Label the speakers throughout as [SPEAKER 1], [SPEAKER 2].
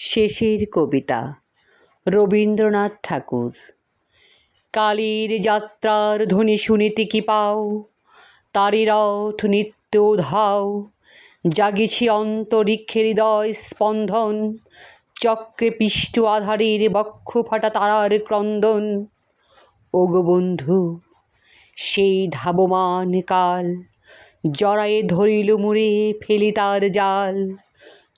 [SPEAKER 1] শেষের কবিতা। রবীন্দ্রনাথ ঠাকুর। কালীর যাত্রার ধ্বনি শুনিতে কি পাও? তারি রথ নিত্য ধাও জাগিছি অন্তরিক্ষের হৃদয় স্পন্দন। চক্রে পিষ্ট আধারের বক্ষ ফাটা তারার ক্রন্দন। ওগো বন্ধু, সেই ধাবমান কাল, জড়ায়ে ধরিল মুড়ে ফেলি তার জাল।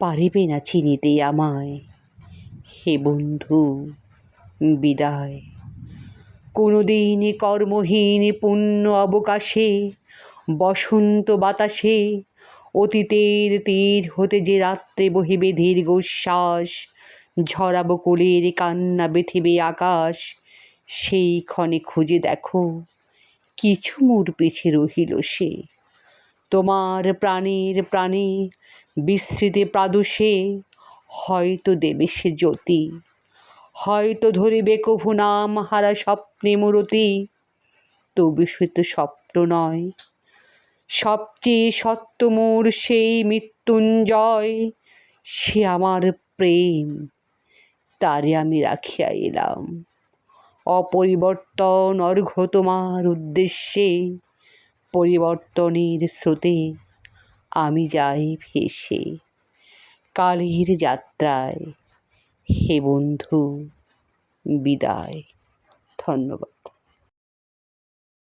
[SPEAKER 1] পারিবে না চিনিতে আমায়। হে বন্ধু, বিদায়। কোনোদিন কর্মহীন পুণ্য অবকাশে, বসন্ত বাতাসে, অতীতের তীর হতে যে রাত্রে বহিবে দীর্ঘশ্বাস, ঝরাবো কোলের কান্না বেথিবে আকাশ, সেই ক্ষণে খুঁজে দেখো, কিছু মোর পিছে রহিল সে। তোমার প্রাণের প্রাণে বিস্মৃতি প্রাদুষে হয়তো দেবে সে জ্যোতি, হয়তো ধরিবে কভু নাম হারা স্বপ্নে মূরতি, তবু সে তো স্বপ্ন নয়। সবচেয়ে সত্য মোর সেই মৃত্যুঞ্জয়, সে আমার প্রেম, তারে আমি রাখিয়া এলাম। অপরিবর্তন অর্ঘ্য তোমার উদ্দেশ্যে পরিবর্তনের স্রোতে আমি যাই ভেসে। কালের যাত্রায়। হে বন্ধু বিদায়। ধন্যবাদ।